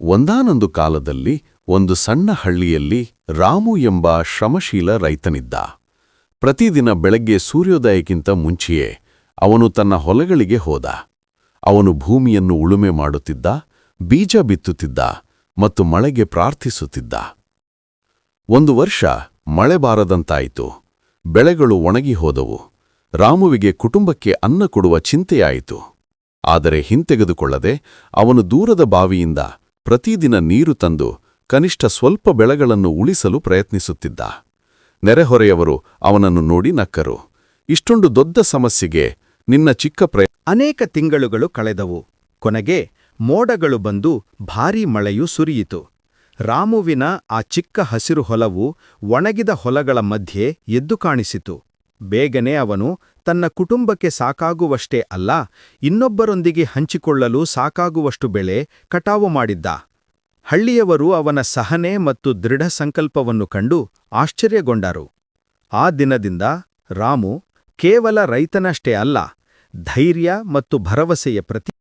ಒಂದಾನೊಂದು ಕಾಲದಲ್ಲಿ ಒಂದು ಸಣ್ಣ ಹಳ್ಳಿಯಲ್ಲಿ ರಾಮು ಎಂಬ ಶ್ರಮಶೀಲ ರೈತನಿದ್ದ. ಪ್ರತಿದಿನ ಬೆಳಗ್ಗೆ ಸೂರ್ಯೋದಯಕ್ಕಿಂತ ಮುಂಚೆಯೇ ಅವನು ತನ್ನ ಹೊಲಗಳಿಗೆ ಹೋದ. ಅವನು ಭೂಮಿಯನ್ನು ಉಳುಮೆ ಮಾಡುತ್ತಿದ್ದ, ಬೀಜ ಬಿತ್ತುತ್ತಿದ್ದ ಮತ್ತು ಮಳೆಗೆ ಪ್ರಾರ್ಥಿಸುತ್ತಿದ್ದ. ಒಂದು ವರ್ಷ ಮಳೆ ಬಾರದಂತಾಯಿತು. ಬೆಳೆಗಳು ಒಣಗಿ ಹೋದವು. ರಾಮುವಿಗೆ ಕುಟುಂಬಕ್ಕೆ ಅನ್ನ ಕೊಡುವ ಚಿಂತೆಯಾಯಿತು. ಆದರೆ ಹಿಂತೆಗೆದುಕೊಳ್ಳದೆ ಅವನು ದೂರದ ಬಾವಿಯಿಂದ ಪ್ರತಿದಿನ ನೀರು ತಂದು ಕನಿಷ್ಠ ಸ್ವಲ್ಪ ಬೆಳೆಗಳನ್ನು ಉಳಿಸಲು ಪ್ರಯತ್ನಿಸುತ್ತಿದ್ದ. ನೆರೆಹೊರೆಯವರು ಅವನನ್ನು ನೋಡಿ ನಕ್ಕರು. ಇಷ್ಟೊಂದು ದೊಡ್ಡ ಸಮಸ್ಯೆಗೆ ನಿನ್ನ ಚಿಕ್ಕ ಪ್ರಯ ಅನೇಕ ತಿಂಗಳುಗಳು ಕಳೆದವು. ಕೊನೆಗೆ ಮೋಡಗಳು ಬಂದು ಭಾರೀ ಮಳೆಯು ಸುರಿಯಿತು. ರಾಮುವಿನ ಆ ಚಿಕ್ಕ ಹಸಿರು ಹೊಲವು ಒಣಗಿದ ಹೊಲಗಳ ಮಧ್ಯೆ ಎದ್ದು ಕಾಣಿಸಿತು. ಬೇಗನೆ ಅವನು ತನ್ನ ಕುಟುಂಬಕ್ಕೆ ಸಾಕಾಗುವಷ್ಟೇ ಅಲ್ಲ, ಇನ್ನೊಬ್ಬರೊಂದಿಗೆ ಹಂಚಿಕೊಳ್ಳಲು ಸಾಕಾಗುವಷ್ಟು ಬೆಳೆ ಕಟಾವು ಮಾಡಿದ್ದ. ಹಳ್ಳಿಯವರು ಅವನ ಸಹನೆ ಮತ್ತು ದೃಢ ಸಂಕಲ್ಪವನ್ನು ಕಂಡು ಆಶ್ಚರ್ಯಗೊಂಡರು. ಆ ದಿನದಿಂದ ರಾಮು ಕೇವಲ ರೈತನಷ್ಟೇ ಅಲ್ಲ, ಧೈರ್ಯ ಮತ್ತು ಭರವಸೆಯ ಪ್ರತಿ